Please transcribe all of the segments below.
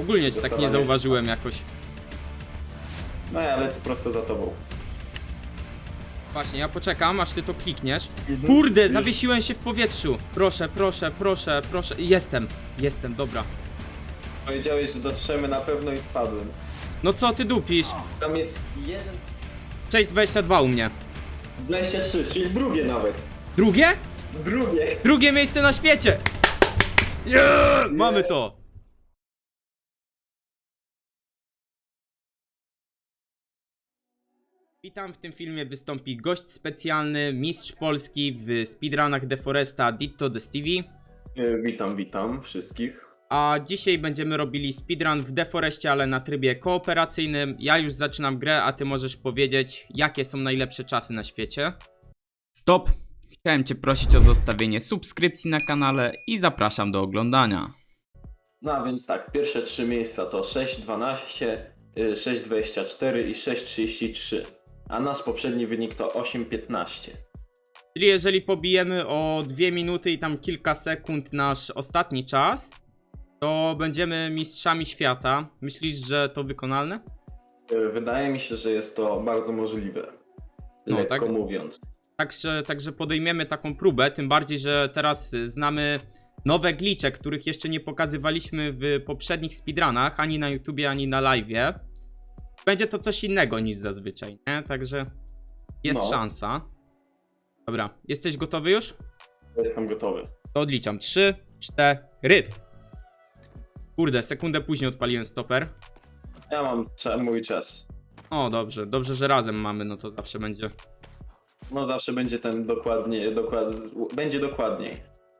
Ogólnie cię tak nie Zdecydowanie. zauważyłem jakoś. No ja lecę prosto za tobą. Właśnie, ja poczekam, aż ty to klikniesz. Mhm. Kurde, zawiesiłem się w powietrzu. Proszę, proszę, proszę, proszę. Jestem, jestem, dobra. Powiedziałeś, że dotrzemy na pewno i spadłem. No co ty dupisz? Tam jest jeden... 6,22 u mnie. 23, czyli drugie nawet. Drugie? Drugie! Drugie miejsce na świecie! Yeah! Mamy to! Witam, w tym filmie wystąpi gość specjalny, mistrz Polski w speedrunach Deforesta Ditto The Stevie. E, Witam, witam wszystkich. A dzisiaj będziemy robili speedrun w Deforestie, ale na trybie kooperacyjnym. Ja już zaczynam grę, a ty możesz powiedzieć, jakie są najlepsze czasy na świecie. Stop! Chciałem cię prosić o zostawienie subskrypcji na kanale i zapraszam do oglądania. No a więc tak, pierwsze trzy miejsca to 6,12, y, 6,24 i 6,33. A nasz poprzedni wynik to 8,15. Czyli jeżeli pobijemy o 2 minuty i tam kilka sekund nasz ostatni czas, to będziemy mistrzami świata. Myślisz, że to wykonalne? Y, Wydaje mi się, że jest to bardzo możliwe. No, Lekko tak? mówiąc. Także, także podejmiemy taką próbę, tym bardziej, że teraz znamy nowe glitche, których jeszcze nie pokazywaliśmy w poprzednich speedrunach, ani na YouTubie, ani na live'ie. Będzie to coś innego niż zazwyczaj, nie? Także jest No. szansa. Dobra, jesteś gotowy już? Jestem gotowy. To odliczam. 3, 4. Kurde, sekundę później odpaliłem stoper. Ja mam cza- mój czas. O, dobrze, dobrze, że razem mamy, no to zawsze będzie. No zawsze będzie ten dokładnie, dokład, będzie dokładniej.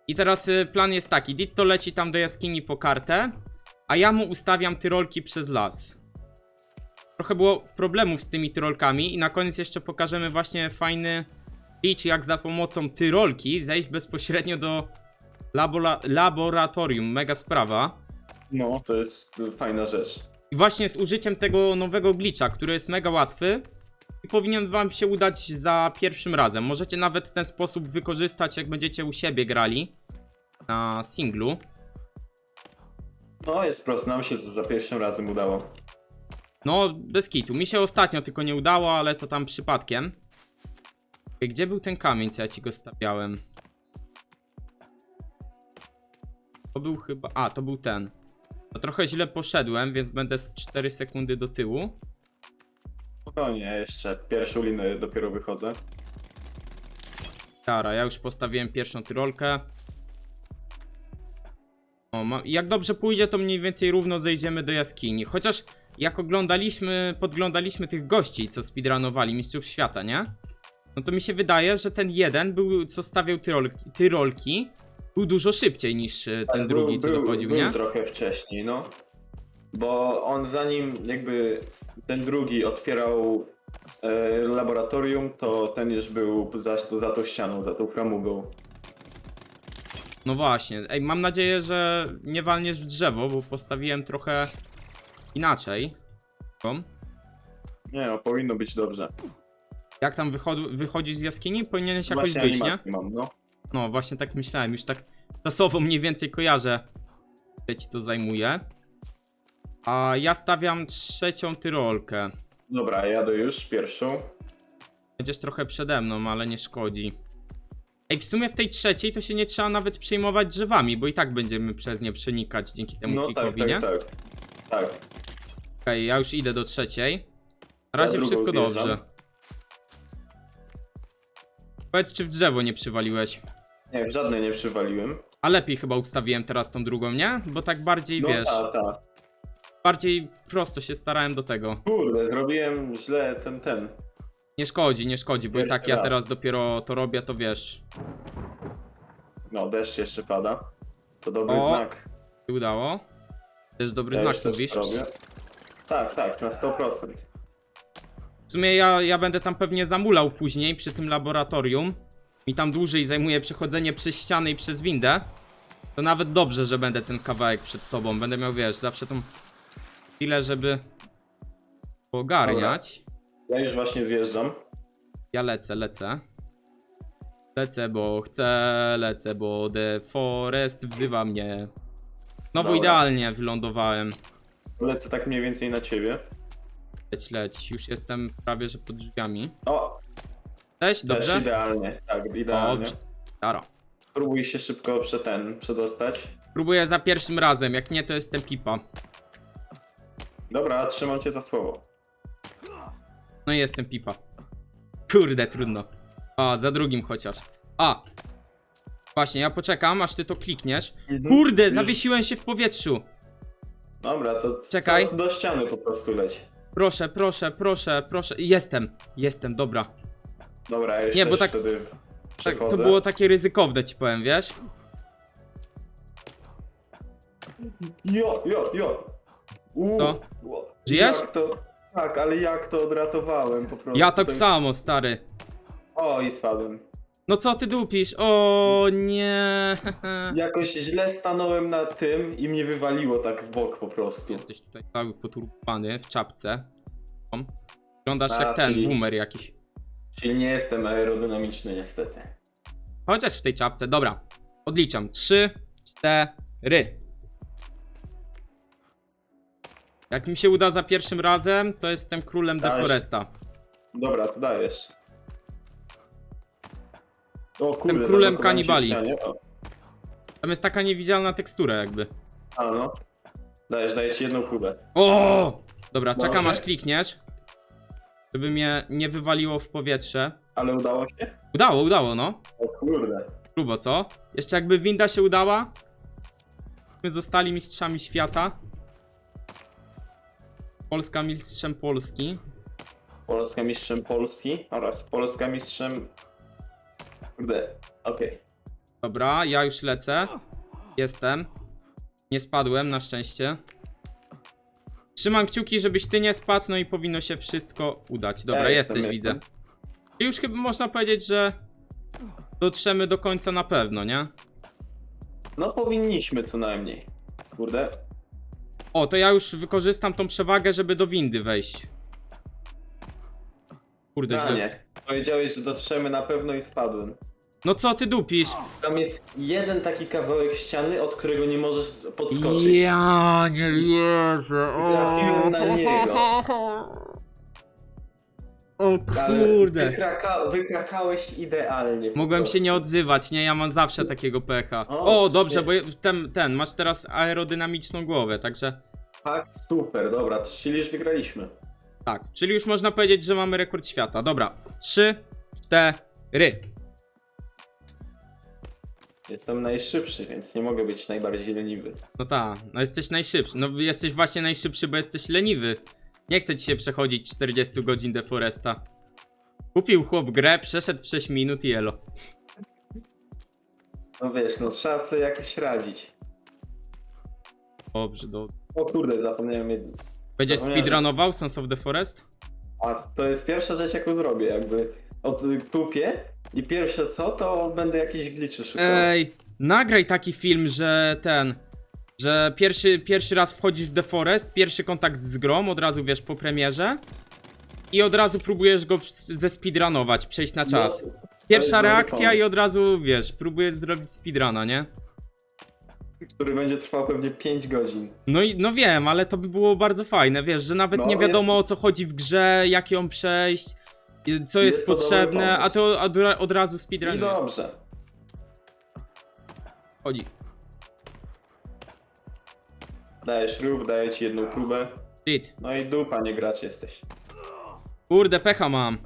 I teraz y, plan jest taki: Ditto leci tam do jaskini po kartę, a ja mu ustawiam tyrolki przez las. Trochę było problemów z tymi tyrolkami, i na koniec jeszcze pokażemy właśnie fajny glitch, jak za pomocą tyrolki zejść bezpośrednio do labora laboratorium. Mega sprawa. No, to jest fajna rzecz. I właśnie z użyciem tego nowego glitcha, który jest mega łatwy i powinien wam się udać za pierwszym razem. Możecie nawet ten sposób wykorzystać, jak będziecie u siebie grali na singlu. No, jest prosto, nam się za pierwszym razem udało. No, bez kitu. Mi się ostatnio tylko nie udało, ale to tam przypadkiem. Gdzie był ten kamień, co ja ci go stawiałem? To był chyba... A, to był ten. No trochę źle poszedłem, więc będę z 4 sekundy do tyłu. Spokojnie, jeszcze pierwszą linę dopiero wychodzę. Dobra, ja już postawiłem pierwszą tyrolkę. O, ma... Jak dobrze pójdzie, to mniej więcej równo zejdziemy do jaskini. Chociaż jak oglądaliśmy, podglądaliśmy tych gości, co speedrunowali, mistrzów świata, nie? No to mi się wydaje, że ten jeden był, co stawiał tyrolki, tyrolki był dużo szybciej niż e, ten Ale drugi, był, co był, dochodził, był nie? trochę wcześniej, no. Bo on zanim jakby ten drugi otwierał e, laboratorium, to ten już był za, za tą ścianą, za tą framugą. No właśnie. Ej, mam nadzieję, że nie walniesz w drzewo, bo postawiłem trochę inaczej. Kom. Nie no, powinno być dobrze. Jak tam wychod- wychodzisz z jaskini? Powinieneś jakoś Właśnie wyjść, nie? animację mam, no. No, właśnie tak myślałem. Już tak czasowo mniej więcej kojarzę, ile ci to zajmuje. A ja stawiam trzecią tyrolkę. Dobra, jadę już pierwszą. Będziesz trochę przede mną, ale nie szkodzi. Ej, w sumie w tej trzeciej to się nie trzeba nawet przejmować drzewami, bo i tak będziemy przez nie przenikać dzięki temu No tak, trikowi, tak, nie? tak. Tak. Okej, ja już idę do trzeciej. Na razie drugą wszystko zjeżdżam. dobrze. Powiedz, czy w drzewo nie przywaliłeś. Nie, w żadnej nie przywaliłem. A lepiej chyba ustawiłem teraz tą drugą, nie? Bo tak bardziej, No wiesz, ta, ta. bardziej prosto się starałem do tego. Kurde, zrobiłem źle ten, ten. Nie szkodzi, nie szkodzi, bo i Pierwszy tak ja raz. teraz dopiero to robię, to wiesz, No, deszcz jeszcze pada. To dobry O, znak. się udało. Też dobry Ja znak już też mówisz. robię. Tak, tak, na 100%. W sumie ja, ja będę tam pewnie zamulał później przy tym laboratorium. Mi tam dłużej zajmuje przechodzenie przez ściany i przez windę. To nawet dobrze, że będę ten kawałek przed tobą. Będę miał, wiesz, zawsze tą chwilę, żeby ogarniać. Ja już właśnie zjeżdżam. Ja lecę, lecę. Lecę, bo chcę, lecę, bo The Forest wzywa mnie. Znowu Dobra. idealnie wylądowałem. Lecę tak mniej więcej na ciebie. Leć, leć. Już jestem prawie, że pod drzwiami. O, Cześć, też dobrze? idealnie. Tak, idealnie. Dobrze. Daro. Spróbuj się szybko prze ten, przedostać. Próbuję za pierwszym razem, jak nie to jestem pipa. Dobra, trzymam cię za słowo. No i jestem pipa. Kurde, trudno. A, za drugim chociaż. A! Właśnie, ja poczekam, aż ty to klikniesz. Kurde, Już- zawiesiłem się w powietrzu. Dobra, to Czekaj. co, do ściany po prostu leć. Proszę, proszę, proszę, proszę. Jestem, jestem, dobra. Dobra, jeszcze Nie, bo tak- wtedy Tak, przechodzę. to było takie ryzykowne, ci powiem, wiesz? Jo, jo, jo. U, Co? Żyjesz? Jak to... Tak, ale jak to odratowałem po prostu. Ja tak Ten- samo, stary. O, i spadłem. No co ty dupisz? O nie. Jakoś źle stanąłem na tym i mnie wywaliło tak w bok po prostu. Jesteś tutaj cały poturbowany w czapce. Wyglądasz A, jak ten, czyli- boomer jakiś. Czyli nie jestem aerodynamiczny niestety. Chociaż w tej czapce. Dobra. Odliczam. Trzy, cztery. Jak mi się uda za pierwszym razem, to jestem królem Dałeś. Deforesta. Dobra, to dajesz. O kurde, królem zablokowałem się kanibali. w ścianie. O, Tam jest taka niewidzialna tekstura jakby. A no. Dajesz, daję ci jedną próbę. O! Dobra, czekam Dobrze. aż klikniesz. Żeby mnie nie wywaliło w powietrze. Ale udało się? Udało, udało, no. O kurde. Grubo, co? Jeszcze jakby winda się udała. My zostali mistrzami świata. Polska mistrzem Polski. Polska mistrzem Polski oraz Polska mistrzem... Kurde, okej. Dobra, ja już lecę. Jestem. Nie spadłem, na szczęście. Trzymam kciuki, żebyś ty nie spadł, no i powinno się wszystko udać. Dobra, Ja jestem, jesteś, jestem. widzę. I już chyba można powiedzieć, że dotrzemy do końca na pewno, nie? No powinniśmy co najmniej. Kurde. O, to ja już wykorzystam tą przewagę, żeby do windy wejść. Kurde, źle. Zdanie. Powiedziałeś, że dotrzemy na pewno i spadłem. No co ty dupisz? Tam jest jeden taki kawałek ściany, od którego nie możesz podskoczyć. Ja nie wierzę. O, Trafiłem na niego. O Ale kurde. wykraka, wykrakałeś idealnie. po Mogłem się nie odzywać, nie? Ja mam zawsze takiego pecha. O, O, dobrze, bo je- ten, ten, masz teraz aerodynamiczną głowę, także Tak, super, dobra, czyli już wygraliśmy. Tak. Czyli już można powiedzieć, że mamy rekord świata. Dobra, trzy, cztery. Jestem najszybszy, więc nie mogę być najbardziej leniwy. No tak, no jesteś najszybszy. No jesteś właśnie najszybszy, bo jesteś leniwy. Nie chce ci się przechodzić 40 godzin Deforesta. Kupił chłop grę, przeszedł w 6 minut i elo. No wiesz, no trzeba sobie jakoś radzić. Dobrze, dobrze. O kurde, zapomniałem jedno. Będziesz Zapomniałem, że- speedrunował Sons of the Forest? A to jest pierwsza rzecz, jaką zrobię, jakby od tupię i pierwsze co, to będę jakieś gliczy szukał. Ej, nagraj taki film, że ten, że pierwszy, pierwszy raz wchodzisz w The Forest, pierwszy kontakt z grą, od razu wiesz po premierze i od razu próbujesz go ze speedrunować, przejść na czas. No, Pierwsza dobry reakcja pomysł. i od razu wiesz, próbujesz zrobić speedruna, nie? Który będzie trwał pewnie 5 godzin. No i no wiem, ale to by było bardzo fajne, wiesz, że nawet No, nie wiadomo o co chodzi w grze, jak ją przejść, i co jest, Jest to dobry potrzebne, a to od, od razu I speedrunujesz. dobrze. Chodzi. Dajesz rób, daję ci jedną próbę. Shit. No i dupa, nie gracz jesteś. Kurde, pecha mam.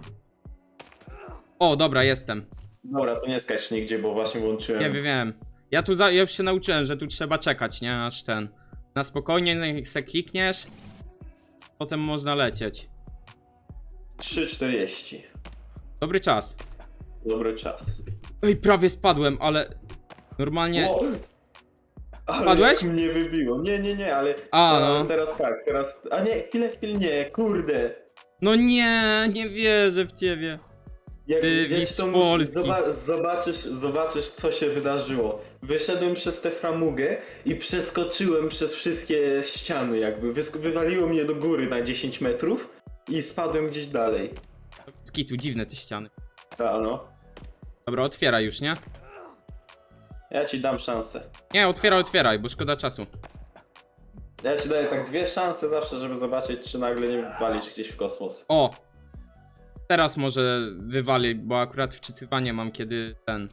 O, dobra, jestem. Dobra, to nie skacz nigdzie, bo właśnie włączyłem. Ja wiem, wiem. Ja tu za, ja już się nauczyłem, że tu trzeba czekać, nie? Aż ten. Na spokojnie, se klikniesz. Potem można lecieć. 3,40. Dobry czas. Dobry czas. Ej, prawie spadłem, ale. Normalnie. O! Ale Padłeś? mnie wybiło. Nie, nie, nie, ale A, a, no. teraz tak, teraz... A nie, chwilę, chwilę, nie, kurde. No nie, nie wierzę w ciebie. Jak, jak to mus- Polski. zoba- zobaczysz, zobaczysz, co się wydarzyło. Wyszedłem przez tę framugę i przeskoczyłem przez wszystkie ściany jakby. Wysk- wywaliło mnie do góry na 10 metrów i spadłem gdzieś dalej. Skitu, dziwne te ściany. Ta, no. Dobra, otwieraj już, nie? Ja ci dam szansę. Nie, otwieraj, otwieraj, bo szkoda czasu. Ja ci daję tak dwie szanse zawsze, żeby zobaczyć, czy nagle nie walisz gdzieś w kosmos. O! Teraz może wywali, bo akurat wczytywanie mam kiedy ten.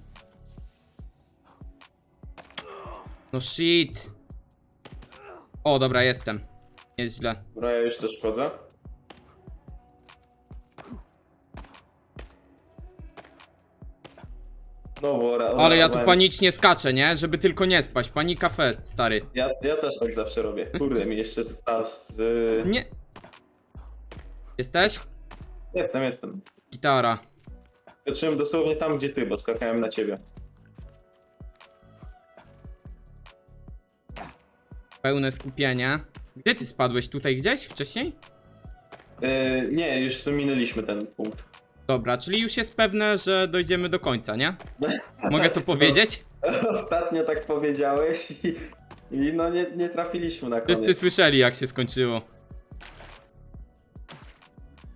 No shit. O, dobra, jestem. Jest źle. Dobra, ja już też wchodzę. No bo Ale ja tu panicznie skaczę, nie? Żeby tylko nie spaść. Panika fest, stary. Ja, ja też tak zawsze robię. Kurde, mi jeszcze z... Nie. Jesteś? Jestem, jestem. Gitara. Skoczyłem dosłownie tam, gdzie ty, bo skakałem na ciebie. Pełne skupienie. Gdzie ty spadłeś? Tutaj gdzieś wcześniej? Yy, nie, już minęliśmy ten punkt. Dobra, czyli już jest pewne, że dojdziemy do końca, nie? Mogę to powiedzieć? Ostatnio tak powiedziałeś i, i no nie, nie trafiliśmy na koniec. Wszyscy słyszeli, jak się skończyło.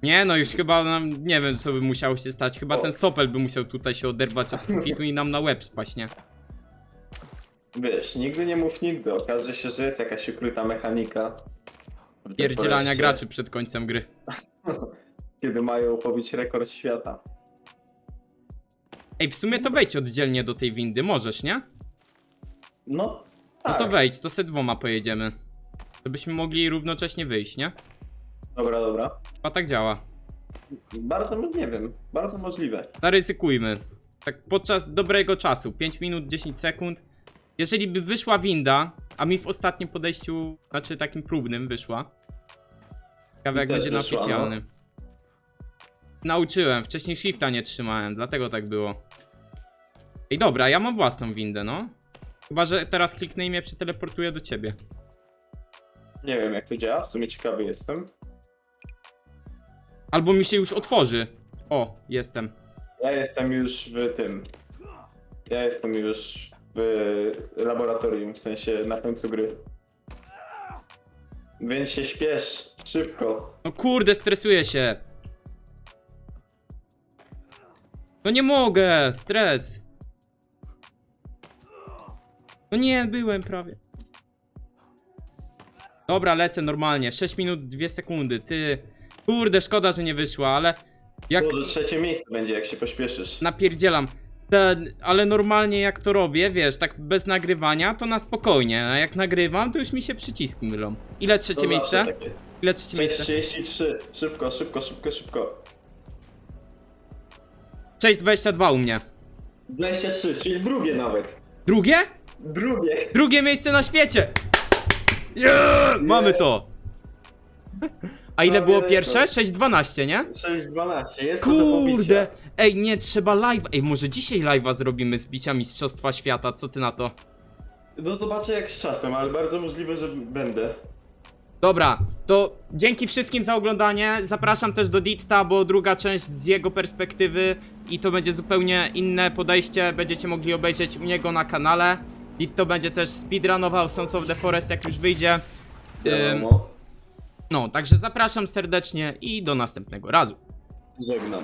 Nie, no już chyba nam, nie wiem, co by musiało się stać. Chyba ten sopel by musiał tutaj się oderwać od sufitu i nam na łeb spaść, nie? Wiesz, nigdy nie mów nigdy. Okaże się, że jest jakaś ukryta mechanika. w Pierdzielania graczy przed końcem gry. Kiedy mają pobić rekord świata. Ej, w sumie to wejdź oddzielnie do tej windy, możesz, nie? No, No tak. to wejdź, to se dwoma pojedziemy. Żebyśmy mogli równocześnie wyjść, nie? Dobra, dobra. Chyba tak działa. Bardzo, mo- nie wiem, bardzo możliwe. Zaryzykujmy. Tak podczas dobrego czasu, 5 minut 10 sekund. Jeżeli by wyszła winda, a mi w ostatnim podejściu, znaczy takim próbnym wyszła. Ciekawe Mi jak też będzie na wyszła, no. oficjalnym. Nauczyłem, wcześniej shifta nie trzymałem, dlatego tak było. Ej dobra, ja mam własną windę, no. Chyba, że teraz kliknę i mnie przeteleportuje do ciebie. Nie wiem, jak to działa, w sumie ciekawy jestem. Albo mi się już otworzy. O, jestem. Ja jestem już w tym. Ja jestem już w laboratorium, w sensie na końcu gry. Więc się śpiesz, szybko. No kurde, stresuję się. No nie mogę, stres. No nie, byłem prawie. Dobra, lecę normalnie. 6 minut 2 sekundy. Ty. Kurde, szkoda, że nie wyszła, ale jak Może trzecie miejsce będzie, jak się pośpieszysz. napierdzielam. Ten, ale normalnie jak to robię, wiesz, tak bez nagrywania, to na spokojnie. A jak nagrywam, to już mi się przyciski mylą. Ile trzecie To miejsce? zawsze takie. Ile trzecie miejsce? 33. Szybko, szybko, szybko, szybko. 6,22 u mnie. 23, czyli drugie nawet. Drugie? Drugie. Drugie miejsce na świecie! Yeah! Mamy to! A ile było pierwsze? 6,12, nie? 6-12, jest to do pobicia. Kurde! Ej, nie, trzeba live. Ej, może dzisiaj live'a zrobimy z bicia Mistrzostwa Świata, co ty na to? No zobaczę jak z czasem, ale bardzo możliwe, że będę. Dobra, to dzięki wszystkim za oglądanie. Zapraszam też do Ditta, bo druga część z jego perspektywy i to będzie zupełnie inne podejście. Będziecie mogli obejrzeć u niego na kanale. Ditto będzie też speedrunował Sons of the Forest, jak już wyjdzie. Ym, Wiadomo. No, także zapraszam serdecznie i do następnego razu. Żegnam.